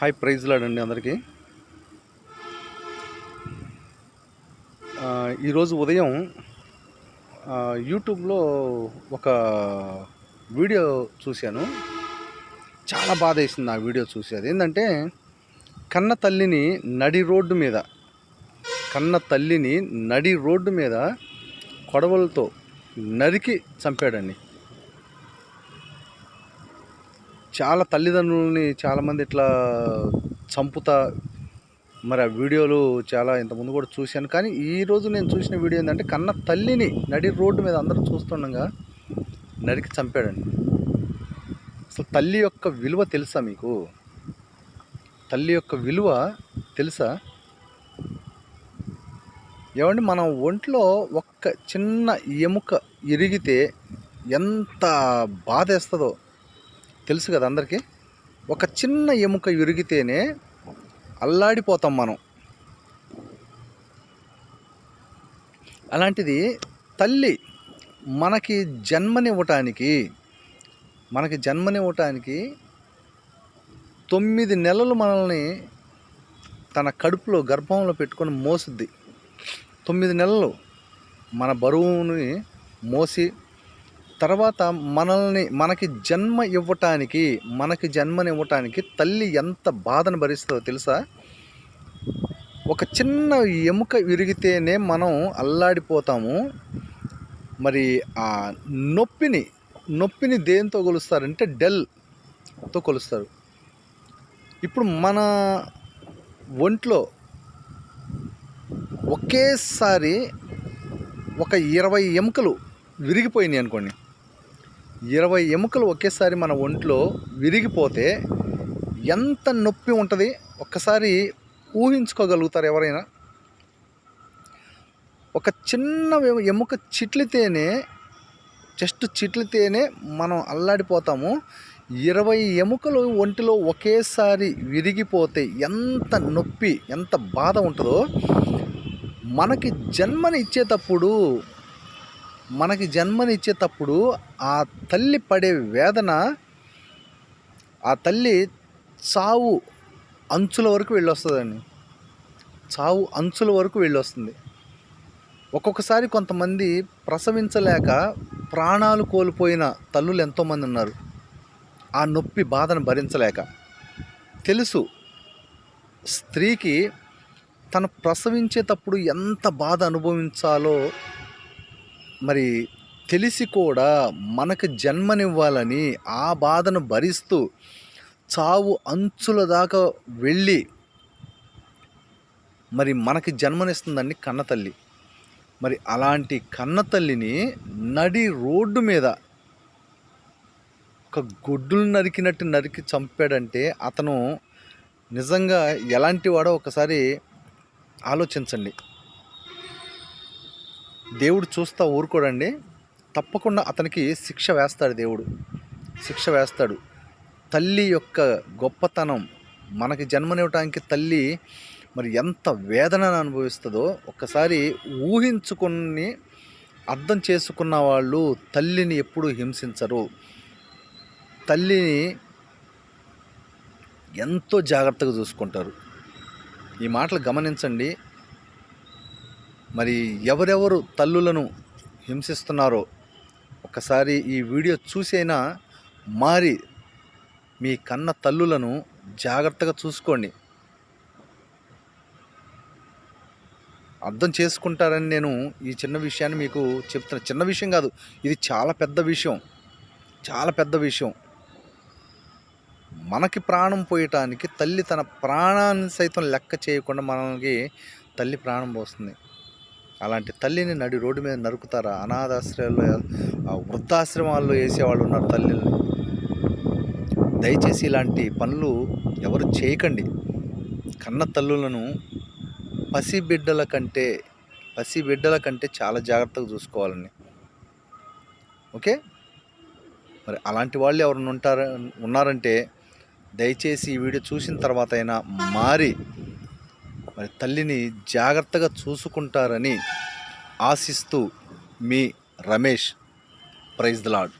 High praise లాడండి అందరికీ. ఈరోజు ఉదయం యూట్యూబ్లో ఒక వీడియో చూశాను. చాలా బాధ వేసింది ఆ వీడియో చూసి అది ఏంటంటే కన్న తల్లిని నడి రోడ్డు మీద కన్న తల్లిని నడి రోడ్డు మీద కొడవలతో నరికి చంపాడండి. చాలా తల్లిదండ్రులని చాలామంది ఇట్లా చంపుతా మరి ఆ వీడియోలు చాలా ఇంతకుముందు కూడా చూశాను. కానీ ఈరోజు నేను చూసిన వీడియో ఏంటంటే కన్న తల్లిని నడి రోడ్డు మీద అందరూ చూస్తుండగా నరికి చంపాడండి. అసలు తల్లి యొక్క విలువ తెలుసా మీకు? తల్లి యొక్క విలువ తెలుసా? ఏమండి మనం ఒంట్లో ఒక్క చిన్న ఎముక ఇరిగితే ఎంత బాధేస్తుందో తెలుసు కదా అందరికీ? ఒక చిన్న ఎముక విరిగితేనే అల్లాడిపోతాం మనం. అలాంటిది తల్లి మనకి జన్మనివ్వటానికి మనకి జన్మనివ్వటానికి తొమ్మిది నెలలు మనల్ని తన కడుపులో గర్భంలో పెట్టుకొని మోసుద్ది. తొమ్మిది నెలలు మన బరువుని మోసి తర్వాత మనల్ని మనకి జన్మ ఇవ్వటానికి మనకి జన్మనివ్వటానికి తల్లి ఎంత బాధను భరిస్తుందో తెలుసా? ఒక చిన్న ఎముక విరిగితేనే మనం అల్లాడిపోతాము. మరి ఆ నొప్పిని నొప్పిని దేంతో కొలుస్తారంటే డెల్తో కొలుస్తారు. ఇప్పుడు మన ఒంట్లో ఒకేసారి ఒక ఇరవై ఎముకలు విరిగిపోయినాయి అనుకోండి. ఇరవై ఎముకలు ఒకేసారి మన ఒంట్లో విరిగిపోతే ఎంత నొప్పి ఉంటుంది? ఒక్కసారి ఊహించుకోగలుగుతారు ఎవరైనా? ఒక చిన్న ఎముక చిట్లితేనే జస్ట్ చిట్లితేనే మనం అల్లాడిపోతాము. ఇరవై ఎముకలు ఒంటిలో ఒకేసారి విరిగిపోతే ఎంత నొప్పి ఎంత బాధ ఉంటుందో మనకి జన్మని ఇచ్చేటప్పుడు మనకి జన్మనిచ్చేటప్పుడు ఆ తల్లి పడే వేదన ఆ తల్లి చావు అంచుల వరకు వెళ్ళొస్తుందండి. చావు అంచుల వరకు వెళ్ళొస్తుంది. ఒక్కొక్కసారి కొంతమంది ప్రసవించలేక ప్రాణాలు కోల్పోయిన తల్లులు ఎంతోమంది ఉన్నారు. ఆ నొప్పి బాధను భరించలేక. తెలుసు స్త్రీకి తను ప్రసవించేటప్పుడు ఎంత బాధ అనుభవించాలో మరి తెలిసి కూడా మనకు జన్మనివ్వాలని ఆ బాధను భరిస్తూ చావు అంచుల దాకా వెళ్ళి మరి మనకి జన్మనిస్తుందండి కన్న తల్లి మరి అలాంటి కన్న తల్లిని నడి రోడ్డు మీద ఒక గొడ్డులు నరికినట్టు నరికి చంపాడంటే అతను నిజంగా ఎలాంటి వాడో ఒకసారి ఆలోచించండి. దేవుడు చూస్తా ఊరుకోడండి. తప్పకుండా అతనికి శిక్ష వేస్తాడు దేవుడు. శిక్ష వేస్తాడు. తల్లి యొక్క గొప్పతనం మనకి జన్మనివ్వటానికి తల్లి మరి ఎంత వేదనను అనుభవిస్తుందో ఒక్కసారి ఊహించుకుని అర్థం చేసుకున్న వాళ్ళు తల్లిని ఎప్పుడూ హింసించరు. తల్లిని ఎంతో జాగ్రత్తగా చూసుకుంటారు. ఈ మాటలు గమనించండి. మరి ఎవరెవరు తల్లులను హింసిస్తున్నారో ఒకసారి ఈ వీడియో చూసైనా మారి మీ కన్న తల్లులను జాగ్రత్తగా చూసుకోండి. అర్థం చేసుకుంటారని నేను ఈ చిన్న విషయాన్ని మీకు చెప్తున్నా. చిన్న విషయం కాదు ఇది చాలా పెద్ద విషయం. చాలా పెద్ద విషయం. మనకి ప్రాణం పోయటానికి తల్లి తన ప్రాణాన్ని సైతం లెక్క చేయకుండా మనకి తల్లి ప్రాణం పోస్తుంది. అలాంటి తల్లిని నడి రోడ్డు మీద నరుకుతారా? అనాథాశ్రయాల్లో వృద్ధాశ్రమాల్లో వేసేవాళ్ళు ఉన్నారు తల్లిని దయచేసి ఇలాంటి పనులు ఎవరు చేయకండి. కన్న తల్లులను పసిబిడ్డల కంటే పసిబిడ్డల కంటే చాలా జాగ్రత్తగా చూసుకోవాలని. ఓకే? మరి అలాంటి వాళ్ళు ఎవరైనా ఉంటారు ఉన్నారంటే దయచేసి ఈ వీడియో చూసిన తర్వాత అయినా మారి మరి తల్లిని జాగ్రత్తగా చూసుకుంటారని ఆశిస్తూ మీ రమేష్ ప్రైజ్ ద లాడ్